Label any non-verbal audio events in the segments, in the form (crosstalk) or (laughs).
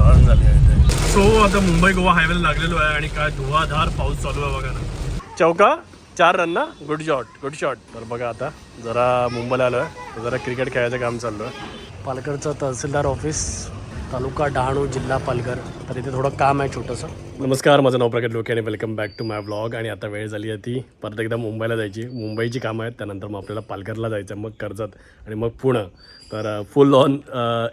चाळण झाली आहे सो आता मुंबई गोवा हायवेला लागलेलो आहे आणि काय धुवाधार पाऊस चालू आहे बघा ना. चौका चार रन ना? गुड शॉट गुड शॉट तर बघा आता जरा मुंबईला आलो आहे जरा क्रिकेट खेळायचं काम चाललं आहे. पालघरचं तहसीलदार ऑफिस तालुका डहाणू जिल्हा पालघर. तर इथे थोडं काम आहे छोटंसं. नमस्कार माझं नाव प्रगत लोके आणि welcome back to my blog आणि आता वेळ झाली आहे ती परत एकदा मुंबईला जायची. मुंबईची कामं आहेत त्यानंतर मग आपल्याला पालघरला जायचं मग कर्जत आणि मग पुणं. तर फुल ऑन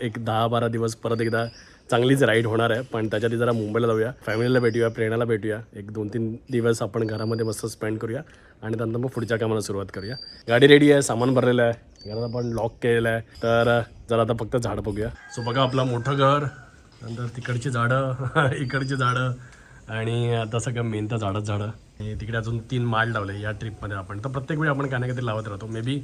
एक दहा बारा दिवस परत एकदा चांगलीच राईड होणार आहे पण त्याच्या जरा मुंबईला जाऊया. फॅमिलीला भेटूया प्रेरणाला भेटूया. एक दोन तीन दिवस आपण घरामध्ये मस्त स्पेंड करूया आणि त्यानंतर मग पुढच्या कामाला सुरुवात करूया. गाडी रेडी आहे सामान भरलेलं आहे. घरात आपण लॉक केलेलं आहे. तर जरा आता फक्त झाड बघूया. सो बघा आपलं मोठं घर नंतर तिकडची झाडं (laughs) इकडची झाडं आणि आता सगळं मेन तर झाडच झाडं. आणि तिकडे अजून तीन माल लावले या ट्रिपमध्ये आपण. तर प्रत्येक वेळी आपण काही ना काहीतरी लावत राहतो. मे बी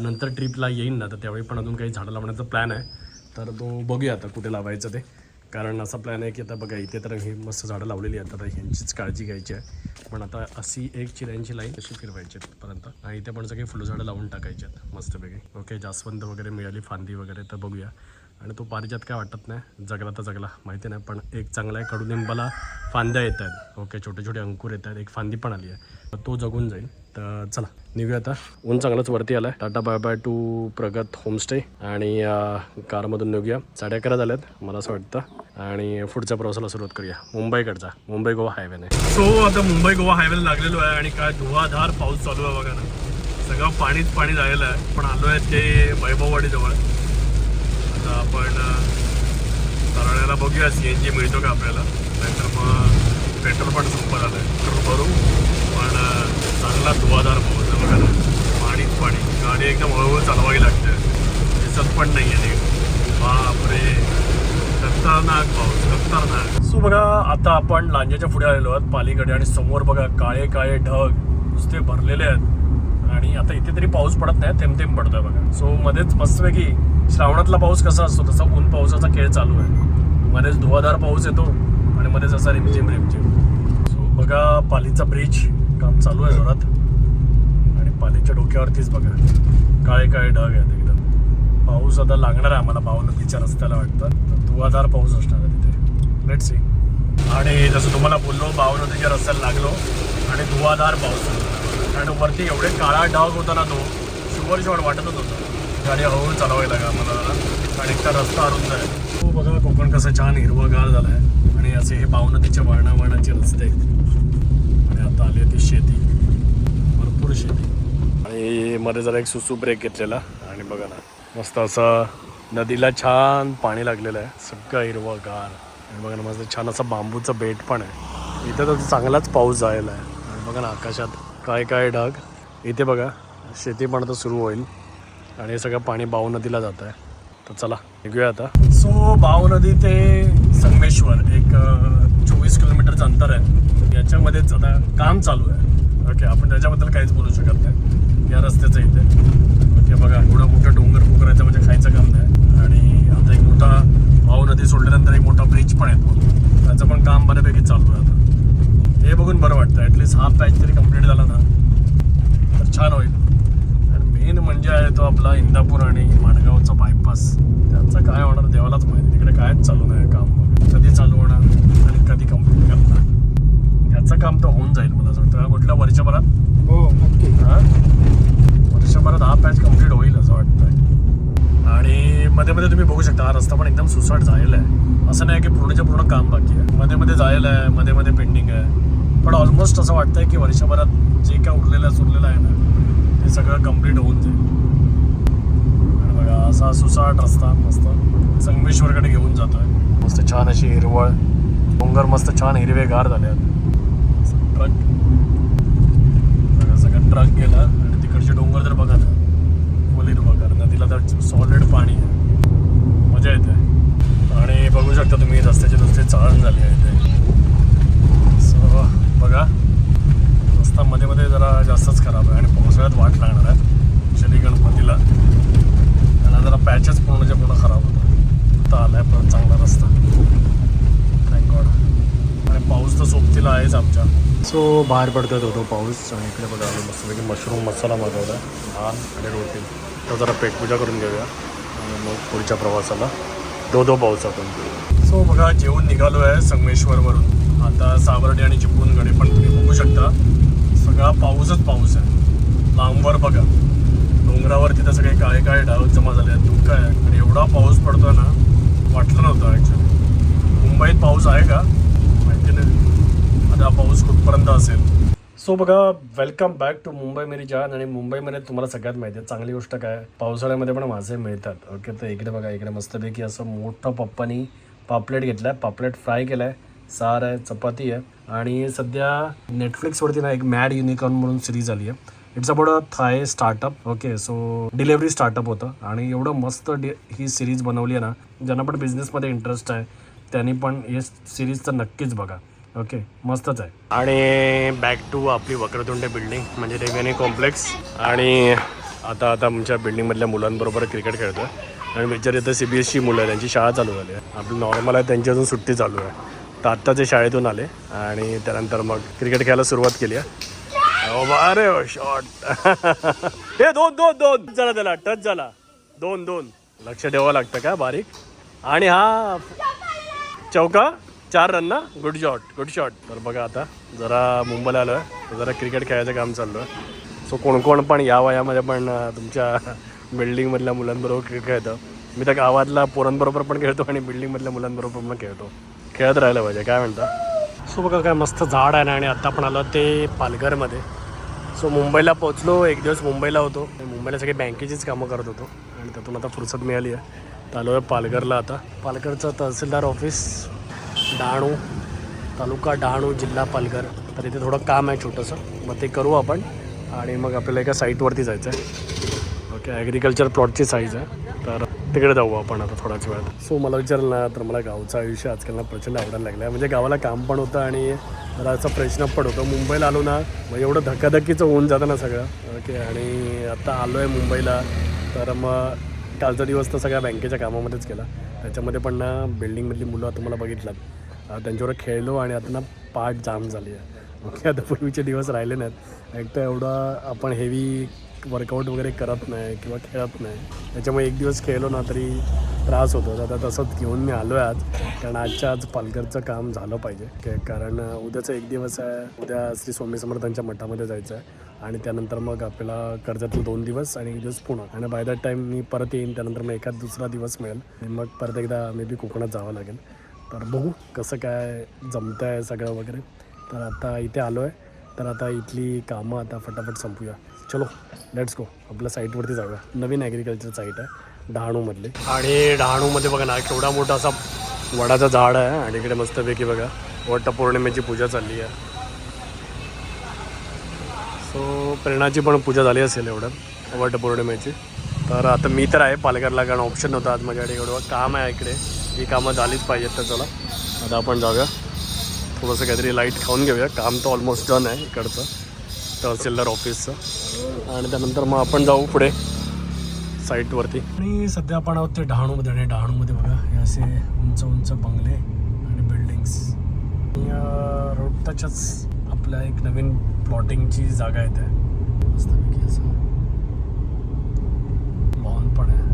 नंतर ट्रिपला येईन ना तर त्यावेळी पण अजून काही झाडं लावण्याचा प्लॅन आहे. तर तो बघूया आता कुठे लावायचं ते. कारण असा प्लॅन आहे की आता बघा इथे तर ही मस्त झाडं लावलेली आहेत. आता ह्यांचीच काळजी घ्यायची आहे. पण आता अशी एक चिऱ्यांची लाईन तशी फिरवायची आहेत पर्यंत? आणि इथे पण सगळी फुलझाडं लावून टाकायची आहेत मस्तपैकी. ओके जास्वंद वगैरे मिळाली फांदी वगैरे तर बघूया. आणि तो पारिजात काय वाटत नाही? जगला तर जगला माहिती नाही. पण एक चांगला आहे कडुनिंबाला फांद्या येत आहेत. ओके छोटे छोटे अंकुर येत आहेत. एक फांदी पण आली आहे. तर तो जगून जाईल. तर चला निघूया आता. ऊन चांगलंच वरती आलाय. Tata bye bye to Pragat homestay आणि कारमधून निघूया. साडे अकरा झाल्यात मला असं वाटतं. आणि पुढच्या प्रवासाला सुरुवात करूया. मुंबईकडचा. मुंबई गोवा हायवेने सो आता मुंबई गोवा हायवेला लागलेलो आहे आणि काय धुवाधार पाऊस चालू आहे बघा ना. सगळं पाणीच पाणी झालेलं आहे. पण आलो आहे ते वैभववाडीजवळ. आता आपण तरळ्याला बघूया. सी एन जी मिळतो का आपल्याला? नाहीतर मग पेट्रोल पण संपत आलं आहे पेट्रोल भरू. चांगला धुवाधार पाऊस आहे बघा पाणीच पाणी. गाडी एकदम हळूहळू चालवावी लागते. दिसत पण नाही आहे बापरे. खतरनाक पाऊस खतरनाक. सो बघा आता आपण लांजाच्या पुढे आलेलो आहोत पालीकडे. आणि समोर बघा काळे काळे ढग नुसते भरलेले आहेत. आणि आता इथे तरी पाऊस पडत नाही थेंब थेंब पडतोय बघा. सो मध्येच मस्तपैकी श्रावणातला पाऊस कसा असतो तसा ऊन पावसाचा खेळ चालू आहे. मध्येच धुवाधार पाऊस येतो आणि मध्येच असा रिमझिम रिमझिम सो बघा पालीचा ब्रिज. काम चालू आहे जोरात. आणि पालीच्या डोक्यावरतीच बघा. काळे काळे ढग आहेत एकदम. पाऊस आता लागणार आहे आम्हाला भाव नदीच्या रस्त्याला वाटतं. तर धुवाधार पाऊस असणार आहे तिथे. लेट सी आणि जसं तुम्हाला बोललो भाव नदीच्या रस्त्याला लागलो आणि धुवाधार पाऊस आणि वरती एवढे काळा ढग होता ना तो शुगर शॉट वाटतच होता. गाडी हळूहळू चालवायला लागा मला आणि एकटा रस्ता अरुंद आहे. तो बघा कोकण कसं छान हिरवगार झालं आहे आणि असे हे भाव नदीच्या वळणा रस्ते आणि आता आली आहे ती शेती भरपूर शेती आणि मध्ये जरा एक सुसू ब्रेक घेतलेला. आणि बघा ना मस्त असं नदीला छान पाणी लागलेलं आहे. सगळं हिरवंगार. आणि बघा ना मस्त छान असं बांबूचं बेट पण आहे. इथं तर चांगलाच पाऊस जायला आहे. आणि बघा ना आकाशात काय काय ढग. इथे बघा शेती पण आता सुरू होईल. आणि हे सगळं पाणी बाऊ नदीला जात आहे. तर चला निघूया आता. सो बाव नदी ते संगमेश्वर एक चोवीस किलोमीटरचं अंतर आहे. याच्यामध्येच आता काम चालू आहे. ओके आपण त्याच्याबद्दल काहीच बोलू शकत नाही. या रस्त्याचं इथे. ओके बघा एवढं मोठं डोंगर पोखरायचं म्हणजे खायचं काम नाही आणि आता एक मोठा भाऊ नदी सोडल्यानंतर एक मोठा ब्रिज पण येतो त्याचं पण काम बऱ्यापैकी चालू आहे आता. हे बघून बरं वाटतं. ॲटलिस्ट हा पॅच तरी कंप्लीट झाला ना तर छान होईल. आणि मेन म्हणजे आहे तो आपला इंदापूर आणि माणगावचा बायपास त्याचं काय होणार देवालाच माहिती. तिकडे कायच चालू नाही काम कधी चालू होणार आणि कधी कंप्लीट करणार. याचं काम तर होऊन जाईल मला असं वाटतं. कुठल्या वर्षभरात? हो नक्की हा वर्षभरात हा पॅच कंप्लीट होईल असं वाटतंय आणि मध्ये मध्ये तुम्ही बघू शकता हा रस्ता पण एकदम सुसाट झालेला आहे. असं नाही की पूर्णच्या पूर्ण काम बाकी आहे. मध्ये मध्ये जायला आहे मध्ये मध्ये पेंडिंग आहे. पण ऑलमोस्ट असं वाटतंय की वर्षभरात जे काय उरलेलं सुरलेलं आहे ना ते सगळं कंप्लीट होऊन जाईल. बघा असा सुसाट रस्ता मस्त. संगमेश्वरकडे घेऊन जातोय. मस्त छान अशी हिरवळ. डोंगर मस्त छान हिरवेगार झाले आहेत ट्रक सगळं ट्रक गेला. आणि तिकडचे डोंगर जर बघा ना. फुल हिरवगार नदीला तर सॉलिड पाणी आहे. मजा येते. आणि बघू शकता तुम्ही रस्त्याचे नुसते चाळण झाली आहे इथे सो बघा रस्ता मध्ये मध्ये जरा जास्तच खराब आहे आणि पावसाळ्यात वाट लागणार आहे शनी गणपतीला. त्याला जरा पॅचेस पूर्णच्या पूर्ण खराब होतं आता आहे परत चांगला रस्ता. थँक गॉड आणि पाऊस तर सोबतीला आहेच आमच्या. सो बाहेर पडतोय तो तो पाऊस आणि इकडे बघा मस्तपैकी मशरूम मसाला मागवला भात आणि रोटी. तर जरा पेटपूजा करून घेऊया. आणि मग पुढच्या प्रवासाला. दो दो पाऊस आपण सो बघा जेवून निघालो आहे संगमेश्वरवरून. आता सावर्डे आणि चिपळूणकडे पण तुम्ही बघू शकता. सगळा पाऊसच पाऊस आहे. लांबवर बघा. डोंगरावर तिथं सगळे काळे काळे डाव जमा झाले आहेत धुकं आहे. आणि एवढा पाऊस पडतोय ना वाटलं नव्हतं ॲक्च्युली मुंबईत पाऊस आहे का माहिती नाही आता हा पाऊस कुठपर्यंत असेल सो बघा वेलकम बॅक टू मुंबई मेरी जान आणि मुंबईमध्ये तुम्हाला सगळ्यात माहिती आहे चांगली गोष्ट काय पावसाळ्यामध्ये पण मासे मिळतात. ओके तर इकडे बघा इकडे मस्तपैकी असं मोठं पप्पानी पापलेट घेतलाय. पापलेट फ्राय केलाय. सार आहे चपाती आहे. आणि सध्या नेटफ्लिक्सवरती ना एक मॅड युनिकॉर्न म्हणून सिरीज आली आहे. It's about a Thai startup okay so delivery startup होतं. आणि एवढं मस्त डि ही सिरीज बनवली आहे ना ज्यांना पण बिझनेसमध्ये इंटरेस्ट आहे त्यांनी पण हे सिरीज तर नक्कीच बघा. ओके मस्तच आहे. आणि बॅक टू आपली वक्रतुंड बिल्डिंग म्हणजे रेव्हेन्यू कॉम्प्लेक्स आणि आता आता आमच्या बिल्डिंगमधल्या मुलांबरोबर क्रिकेट खेळतो आणि विचार येतं सी बी एस सी मुलं आहे त्यांची शाळा चालू झाली आहे. आपली नॉर्मल आहे त्यांची अजून सुट्टी चालू आहे. तर आत्ता ते शाळेतून आले आणि त्यानंतर मग क्रिकेट खेळायला सुरुवात केली आहे. अरे शॉट (laughs) हे दोन दोन दोन. झाला त्याला टच झाला. दोन दोन. लक्ष ठेवावं लागतं का बारीक? आणि हा चौका? चार रन ना? गुड शॉट गुड शॉट तर बघा आता जरा मुंबईला आलो आहे जरा क्रिकेट खेळायचं काम चाललं आहे सो कोण कोण पण या वयामध्ये पण तुमच्या बिल्डिंगमधल्या मुलांबरोबर क्रिकेट खेळतं. मी तर गावातल्या पोरांबरोबर पण खेळतो आणि बिल्डिंगमधल्या मुलांबरोबर पण खेळतो. खेळत राहिलं पाहिजे काय म्हणता? सो बघा काय मस्त झाड आहे ना आणि आत्ता पण आलो ते पालघरमध्ये. सो मुंबईला पोचलो एक दिवस मुंबईला होतो. आणि मुंबईला सगळी बँकेचीच कामं करत होतो. आणि त्यातून आता फुरसत मिळाली आहे. तर आलो आहे पालघरला आता. पालघरचं तहसीलदार ऑफिस डहाणू तालुका डहाणू जिल्हा पालघर. तर इथे थोडं काम आहे छोटंसं. मग ते करू आपण. आणि मग आपल्याला एका साईटवरती जायचं आहे ओके ॲग्रिकल्चर प्लॉटची साईज आहे. तर तिकडे जाऊ आपण आता थोड्याच वेळात. सो मला विचारलं ना तर मला गावचं आयुष्य आजकाल ना प्रचंड आवडायला लागलं आहे म्हणजे गावाला काम पण होतं आणि जरा असं पण होतं. मुंबईला आलो ना मग एवढं धक्काधक्कीचं होऊन जातं ना सगळं. ओके आणि आता आलो आहे मुंबईला. तर मग कालचा दिवस तर सगळ्या बँकेच्या कामामध्येच केला त्याच्यामध्ये पण ना बिल्डिंगमधली मुलं तुम्हाला बघितलात त्यांच्यावर खेळलो आणि आता ना पाठ जाम झाली आहे. ओके आता पूर्वीचे दिवस राहिले नाहीत. एक तर एवढं आपण हेवी वर्कआउट वगैरे करत नाही किंवा खेळत नाही. त्याच्यामुळे एक दिवस खेळलो ना तरी त्रास होतो. आता तसंच घेऊन मी आलो आहे आज. कारण आजच्या आज पालघरचं काम झालं पाहिजे. कारण उद्याचा एक दिवस आहे. उद्या श्री स्वामी समर्थांच्या मठामध्ये जायचं आहे. आणि त्यानंतर मग आपल्याला कर्जातून दोन दिवस आणि एक दिवस पुणे. आणि बाय दॅट टाईम मी परत येईन. त्यानंतर मग एखाद दुसरा दिवस मिळेल. आणि मग परत एकदा मे बी कोकणात जावं लागेल. तर बघू कसं काय जमतं आहे सगळं वगैरे. तर आता इथे आलो आहे तर आता इथली कामं आता फटाफट संपूया. चलो लेट्स गो आपल्या साईटवरती जाऊया. नवीन ॲग्रिकल्चर साईट आहे डहाणूमधली. आणि डहाणूमध्ये बघा ना केवढा मोठा असा वडाचं झाड आहे आणि इकडे मस्तपैकी बघा वटपौर्णिमेची पूजा चालली आहे. सो प्रेरणाची पण पूजा झाली असेल एवढं वटपौर्णिमेची. तर आता मी तर आहे पालघरला कारण ऑप्शन नव्हता आज माझ्याकडे एवढं. काम आहे इकडे. ही कामं झालीच पाहिजेत तर चला. आता आपण जाऊया. थोडंसं काहीतरी लाइट खाऊन घेऊया. काम तर ऑलमोस्ट डन आहे इकडचं. तहसीलदार ऑफिसचं आणि त्यानंतर मग आपण जाऊ पुढे. साईटवरती आणि सध्या आपण आहोत ते डहाणूमध्ये. आणि डहाणूमध्ये बघा हे असे उंच उंच बंगले आणि बिल्डिंग्स रोड टचच आपल्या एक नवीन प्लॉटिंगची जागा येते मस्तपैकी असं लॉन पण आहे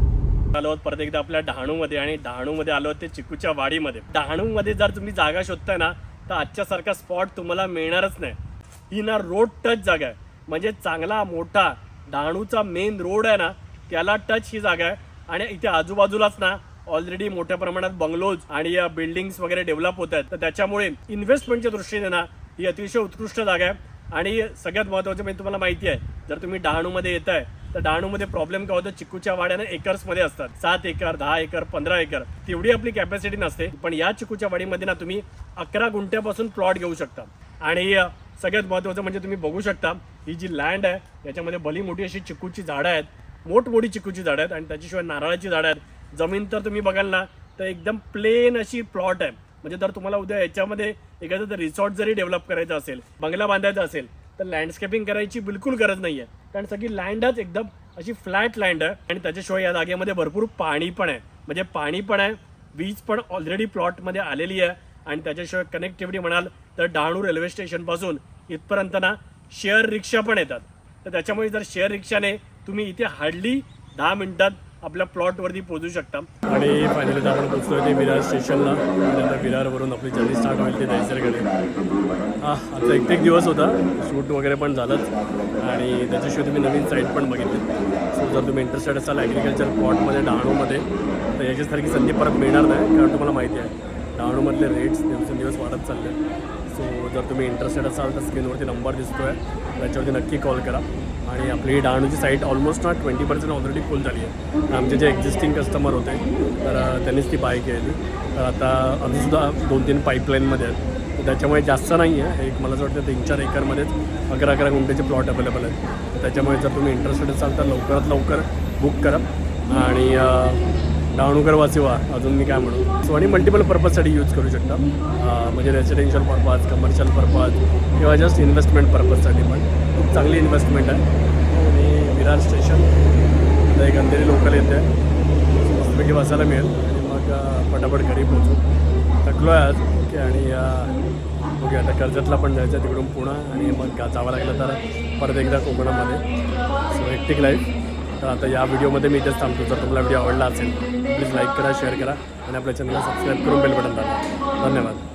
आलो आहोत. परत एकदा आपल्या डहाणूमध्ये आणि डहाणूमध्ये आलो आहोत ते चिकूच्या वाडीमध्ये. डहाणूमध्ये जर तुम्ही जागा शोधताय ना तर आजच्या सारखा स्पॉट तुम्हाला मिळणारच नाही. ही ना रोड टच जागा आहे. म्हणजे चांगला मोठा डहाणूचा मेन रोड आहे ना त्याला टच ही जागा आहे. आणि इथे आजूबाजूलाच ना ऑलरेडी मोठ्या प्रमाणात बंगलोज आणि या बिल्डिंग्स वगैरे डेव्हलप होत आहेत. तर त्याच्यामुळे इन्व्हेस्टमेंटच्या दृष्टीने ना ही अतिशय उत्कृष्ट जागा आहे. आणि सगळ्यात महत्त्वाचं म्हणजे तुम्हाला माहिती आहे जर तुम्ही डहाणूमध्ये येत आहे तर डहाणूमध्ये प्रॉब्लेम काय होतं? चिकूच्या वाड्यानं एकर्समध्ये असतात. सात एकर दहा एकर पंधरा एकर. तेवढी आपली कॅपॅसिटी नसते. पण या चिकूच्या वाडीमध्ये ना तुम्ही अकरा गुंठ्यापासून प्लॉट घेऊ शकता. आणि सगळ्यात महत्त्वाचं म्हणजे तुम्ही बघू शकता ही जी लँड आहे याच्यामध्ये भली मोठी अशी चिकूची झाडं आहेत. मोठमोठी चिकूची झाडं आहेत आणि त्याच्याशिवाय नारळाची झाडं आहेत. जमीन तर तुम्ही बघाल ना तर एकदम प्लेन अशी प्लॉट आहे. म्हणजे जर तुम्हाला उद्या याच्यामध्ये एखादं रिसॉर्ट जरी डेव्हलप करायचं असेल बंगला बांधायचा असेल तर लँडस्केपिंग करायची बिलकुल गरज नाही आहे कारण सगळी लँडच एकदम अशी फ्लॅट लँड आहे. आणि त्याच्याशिवाय या जागेमध्ये भरपूर पाणी पण आहे. म्हणजे पाणी पण आहे वीज पण ऑलरेडी प्लॉटमध्ये आलेली आहे. आणि त्याच्याशिवाय कनेक्टिव्हिटी म्हणाल तर डहाणू रेल्वे स्टेशनपासून इथपर्यंत ना शेअर रिक्षा पण येतात. तर त्याच्यामुळे जर शेअर रिक्षाने तुम्ही इथे हार्डली दहा मिनटात आपल्या प्लॉटवरती पोहोचू शकता. आणि फायनली आपण पोहोचलो ते विरार स्टेशनला आणि आता विरारवरून आपली जर्नी स्टार्ट होईल ते दहिसरकडे हां आजचा एक एक दिवस होता. शूट वगैरे पण झालंच. आणि त्याच्याशिवाय तुम्ही नवीन साईट पण बघितली. सो जर तुम्ही इंटरेस्टेड असाल ॲग्रिकल्चर प्लॉटमध्ये डहाणूमध्ये तर याच्यासारखी संधी परत मिळणार नाही कारण तुम्हाला माहिती आहे. डहाणूमधले रेट्स दिवसेंदिवस वाढत चालले सो जर तुम्ही इंटरेस्टेड असाल तर स्क्रीनवरती नंबर दिसतो आहे त्याच्यावरती नक्की कॉल करा. आणि आपली डहाणूची साईट ऑलमोस्ट ना ट्वेंटी पर्सेंट ऑलरेडी फुल झाली आहे. आमचे जे एक्झिस्टिंग कस्टमर होते तर त्यांनीच ती बाय केली. तर आता अजूनसुद्धा दोन तीन पाईपलाईनमध्ये आहेत. त्याच्यामुळे जास्त नाही आहे एक मला असं वाटतं तीन चार एकरमध्येच अकरा अकरा गुंठेचे प्लॉट अवेलेबल आहेत. त्याच्यामुळे जर तुम्ही इंटरेस्टेड असाल तर लवकरात लवकर बुक करा. आणि डहाणूकर वासी अजून मी काय म्हणू? सो आणि मल्टिपल पर्पजसाठी यूज करू शकता. म्हणजे रेसिडेन्शियल पर्पज कमर्शियल पर्पज किंवा जस्ट इन्व्हेस्टमेंट पर्पजसाठी पण. खूप चांगली इन्व्हेस्टमेंट आहे. आणि विरार स्टेशन एक अंधेरी लोकल येते. मस्तपैकी बसायला मिळेल. आणि मग पटापट घरी पोहोचू. थकलो आहे आज. ओके आणि ओके आता कर्जतला पण जायचं आहे तिकडून पुणा आणि मग जावं लागलं तर परत एकदा कोकणामध्ये. सो हेक्टिक लाईफ तर आता या व्हिडिओमध्ये मी इथेच थांबतो. जर तुम्हाला व्हिडिओ आवडला असेल प्लीज लाईक करा शेअर करा आणि आपल्या चॅनलला सबस्क्राईब करून बेल बटन दाबा. धन्यवाद.